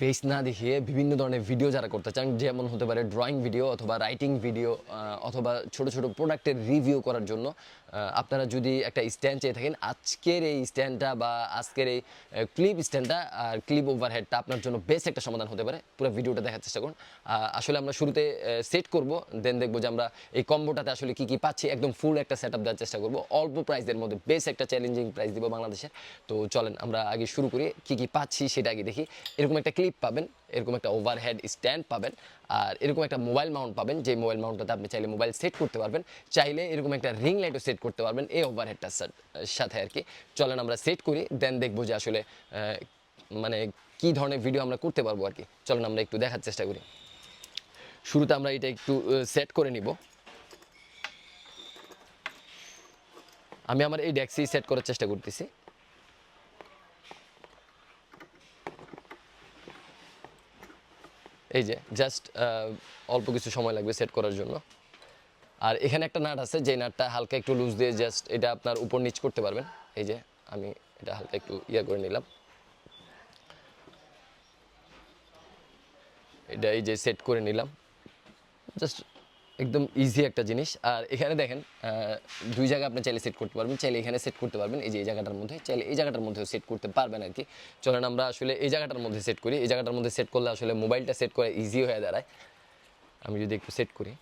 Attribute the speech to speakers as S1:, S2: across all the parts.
S1: Face না দেখিয়ে বিভিন্ন ধরনের ভিডিও যারা করতে চান, যেমন হতে পারে ড্রয়িং ভিডিও অথবা রাইটিং ভিডিও অথবা ছোট ছোট প্রোডাক্টের রিভিউ করার জন্য আপনারা যদি একটা স্ট্যান্ড চেয়ে থাকেন, আজকের এই স্ট্যান্ডটা বা আজকের এই ক্লিপ স্ট্যান্ডটা আর ক্লিপ ওভারহেডটা আপনার জন্য বেস্ট একটা সমাধান হতে পারে। পুরো ভিডিওটা দেখার চেষ্টা করুন। আসলে আমরা শুরুতে সেট করব দেন দেখব যে আমরা এই কম্বোটাতে আসলে কি কি পাচ্ছি। একদম ফুল একটা সেট আপ দেওয়ার চেষ্টা করব। অল্প প্রাইসের মধ্যে বেশ একটা চ্যালেঞ্জিং প্রাইস দিব বাংলাদেশের। তো চলেন, আমরা আগে শুরু করি, কি কি পাচ্ছি সেটা আগে দেখি। এরকম একটা ক্লিপ পাবেন, এরকম একটা ওভারহেড স্ট্যান্ড পাবেন, আর এরকম একটা মোবাইল মাউন্ট পাবেন, যে মোবাইল মাউন্টটাতে আপনি চাইলে মোবাইল সেট করতে পারবেন, চাইলে এরকম একটা রিং লাইটও সেট করতে পারবেন এই ওভারহেডটার সাথে আর কি। চলেন আমরা সেট করি দেন দেখব যে আসলে মানে কি ধরনের ভিডিও আমরা করতে পারব আর কি। চলেন আমরা একটু দেখার চেষ্টা করি। শুরুতে আমরা এটা একটু সেট করে নিব। আমি আমার এই ডেক্সি সেট করার চেষ্টা করতেছি। এই যে জাস্ট অল্প কিছু সময় লাগবে সেট করার জন্য। আর এখানে একটা নাট আছে যে নাটটা হালকা একটু লুজ দিয়ে জাস্ট এটা আপনার উপর নিচ করতে পারবেন। এই যে, আমি এটা হালকা একটু ইয়ে করে নিলাম। এটা এই যে সেট করে নিলাম। জাস্ট একদম ইজি একটা জিনিস। আর এখানে দেখেন দুই জায়গায় আপনি চাইলে সেট করতে পারবেন, চাইলে এখানে সেট করতে পারবেন। এই যে এই জায়গাটার মধ্যে, চাইলে এই জায়গাটার মধ্যেও সেট করতে পারবেন আর কি চলেন আমরা আসলে এই জায়গাটার মধ্যে সেট করি। এই জায়গাটার মধ্যে সেট করলে আসলে মোবাইলটা সেট করা ইজি হয়ে দাঁড়ায়। আমি যদি একটু সেট করি।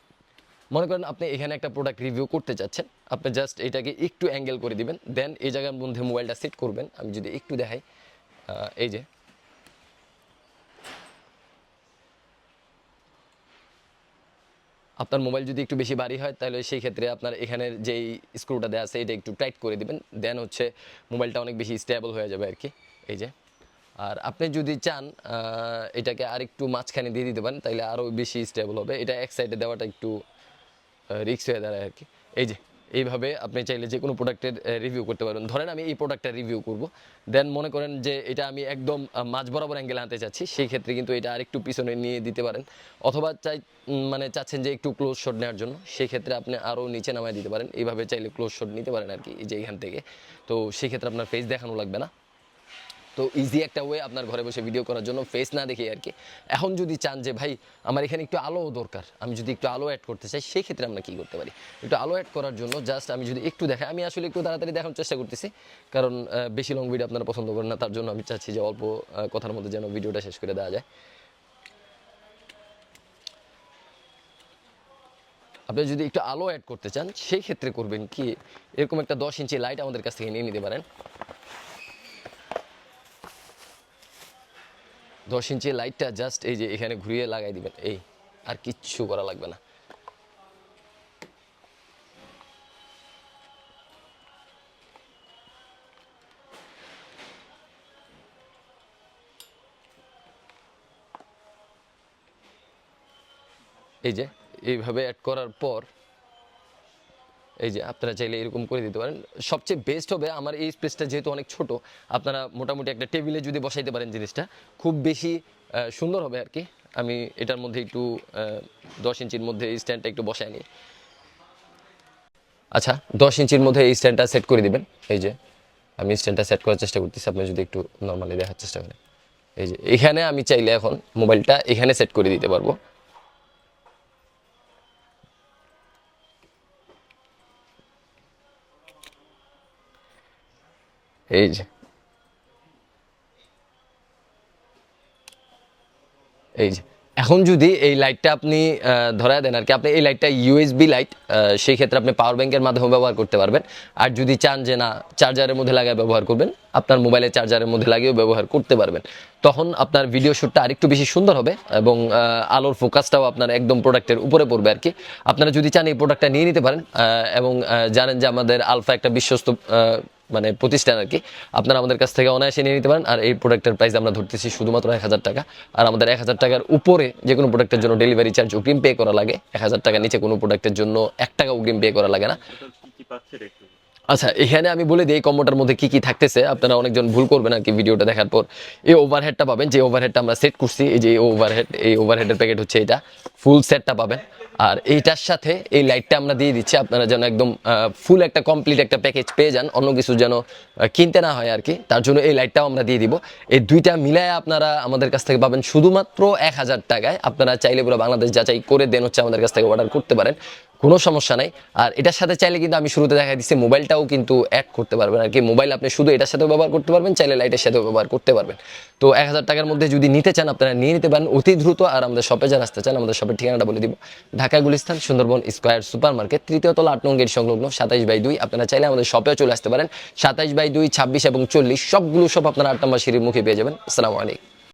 S1: মনে করেন আপনি এখানে একটা প্রোডাক্ট রিভিউ করতে চাচ্ছেন। আপনি জাস্ট এটাকে একটু অ্যাঙ্গেল করে দিবেন। দেন এই জায়গার মধ্যে মোবাইলটা সেট করবেন। আমি যদি একটু দেখাই এই যে আপনার মোবাইল যদি একটু বেশি ভারী হয়, তাহলে সেই ক্ষেত্রে আপনার এখানের যেই স্ক্রুটা দেওয়া আছে, এটা একটু টাইট করে দিবেন। দেন হচ্ছে মোবাইলটা অনেক বেশি স্টেবল হয়ে যাবে আর কি এই যে। আর আপনি যদি চান এটাকে আরেকটু মাঝখানে দিয়ে দিতে পারেন তাহলে আরও বেশি স্টেবল হবে। এটা এক সাইডে দেওয়াটা একটু রিক্স হয়ে দাঁড়ায় আর কি এই যে। এইভাবে আপনি চাইলে যে কোনো প্রোডাক্টের রিভিউ করতে পারবেন। ধরেন আমি এই প্রোডাক্টটা রিভিউ করব। দেন মনে করেন যে এটা আমি একদম মাঝ বরাবর অ্যাঙ্গেল আনতে চাচ্ছি, সেই ক্ষেত্রে কিন্তু এটা আরেকটু পিছনে নিয়ে দিতে পারেন। অথবা চাই মানে চাচ্ছেন যে একটু ক্লোজ শট নেওয়ার জন্য, সেই ক্ষেত্রে আপনি আরও নিচে নামায় দিতে পারেন। এইভাবে চাইলে ক্লোজ শট নিতে পারেন আর কি যে এখান থেকে। তো সেক্ষেত্রে আপনার ফেস দেখানো লাগবে না। তো ইজি একটা ওয়ে আপনার ঘরে বসে ভিডিও করার জন্য ফেস না দেখে আর কি। এখন যদি চান যে, ভাই, আমার এখানে একটু আলো দরকার, আমি যদি একটু আলো অ্যাড করতে চাই সেই ক্ষেত্রে আমরা কি করতে পারি? একটু আলো অ্যাড করার জন্য জাস্ট আমি যদি একটু দেখাই, আমি আসলে একটু তাড়াতাড়ি দেখানোর চেষ্টা করতেছি। কারণ বেশি লং ভিডিও আপনারা পছন্দ করেন না, তার জন্য আমি চাচ্ছি যে অল্প কথার মধ্যে যেন ভিডিওটা শেষ করে দেওয়া যায়। আপনি যদি একটু আলো অ্যাড করতে চান সেই ক্ষেত্রে করবেন কি, এরকম একটা দশ ইঞ্চি লাইট আমাদের কাছ থেকে নিয়ে নিতে পারেন। দশ ইঞ্চি লাইটটা জাস্ট এই যে এখানে ঘুরিয়ে লাগাই দিবেন। এই, আর কিচ্ছু করা লাগবে না। এই যে, এইভাবে অ্যাড করার পর এই যে আপনারা চাইলে এরকম করে দিতে পারেন। সবচেয়ে বেস্ট হবে আমার এই স্পেসটা যেহেতু অনেক ছোট, আপনারা মোটামুটি একটা টেবিলে যদি বসাইতে পারেন জিনিসটা, খুব বেশি সুন্দর হবে আর কি। আমি এটার মধ্যে একটু দশ ইঞ্চির মধ্যে এই স্ট্যান্ডটা একটু বসাই নিই। আচ্ছা দশ ইঞ্চির মধ্যে এই স্ট্যান্ডটা সেট করে দিবেন। এই যে, আমি স্ট্যান্ডটা সেট করার চেষ্টা করতেছি, আপনি যদি একটু নর্মালি দেখার চেষ্টা করেন। এই যে, এখানে আমি চাইলে এখন মোবাইলটা এখানে সেট করে দিতে পারব। এই যে। এই যে। এখন যদি এই লাইটটা আপনি ধরা দেন আর কি, আপনি এই লাইটটা ইউএসবি লাইট সেই ক্ষেত্রে আপনি পাওয়ার ব্যাংকের মাধ্যমে ব্যবহার করতে পারবেন। আর যদি চান যে না চার্জারের মধ্যে লাগায় ব্যবহার করবেন, আপনার মোবাইলের চার্জারের মধ্যে লাগিয়েও ব্যবহার করতে পারবেন। তখন আপনার ভিডিও শ্যুটটা আরেকটু বেশি সুন্দর হবে এবং আলোর ফোকাসটাও আপনার একদম প্রোডাক্টের উপরে পড়বে আর কি। আপনারা যদি চান এই প্রোডাক্টটা নিয়ে নিতে পারেন এবং জানেন যে আমাদের আলফা একটা বিশ্বস্ত মানে প্রতিষ্ঠান আর কি, আপনারা আমাদের কাছ থেকে অনায়াসে নিয়ে নিতে পারেন। আর এই প্রোডাক্টের প্রাইস আমরা ধরতেছি শুধুমাত্র এক হাজার টাকা। আর আমাদের এক হাজার টাকার উপরে যে কোনো প্রোডাক্টের জন্য ডেলিভারি চার্জ অগ্রিম পে করা লাগে। এক হাজার টাকার নিচে কোনো প্রোডাক্টের জন্য এক টাকা অগ্রিম পে করা লাগে না। আচ্ছা এখানে আমি বলে দিই এই কম্বোটার মধ্যে কি কি থাকতেছে। আপনারা অনেকজন ভুল করবেন আর কি ভিডিওটা দেখার পর। এই ওভারহেডটা পাবেন, যে ওভারহেডটা আমরা সেট করছি, এই যে ওভারহেড এই ওভারহেডের প্যাকেট হচ্ছে এটা। ফুল সেটটা পাবেন। আর এইটার সাথে এই লাইটটা আমরা দিয়ে দিচ্ছি। আপনারা যেন একদম ফুল একটা কমপ্লিট একটা প্যাকেজ পেয়ে যান, অন্য কিছু যেন কিনতে না হয় আর কি তার জন্য এই লাইটটাও আমরা দিয়ে দিব। এই দুইটা মিলায় আপনারা আমাদের কাছ থেকে পাবেন শুধুমাত্র এক হাজার টাকায়। আপনারা চাইলে পুরো বাংলাদেশ যাচাই করে দেন হচ্ছে আমাদের কাছ থেকে অর্ডার করতে পারেন। কোনো সমস্যা নাই। আর এটার সাথে চাইলে কিন্তু আমি শুরুতে দেখা দিচ্ছি, মোবাইলটাও কিন্তু অ্যাড করতে পারবেন আর কি। মোবাইল আপনি শুধু এটার সাথেও ব্যবহার করতে পারবেন, চাইলে লাইটের সাথেও ব্যবহার করতে পারবেন। তো এক হাজার টাকার মধ্যে যদি নিতে চান, আপনারা নিয়ে নিতে পারেন অতি দ্রুত আর আমাদের শপে যারা আসতে চান, আমাদের শপের ঠিকানাটা বলে দিব। Dhaka Gulistan, Sundarban square super market তৃতীয় তলা আট নং গেট সংলগ্ন সাতাইশ বাই দুই। আপনারা চাইলে আমাদের শপেও চলে আসতে পারেন। সাতাইশ বাই দুই, ছাব্বিশ এবং চল্লিশ, সবগুলো সব আপনারা আট নম্বর সিঁড়ির মুখে পেয়ে যাবেন। আসসালামু আলাইকুম।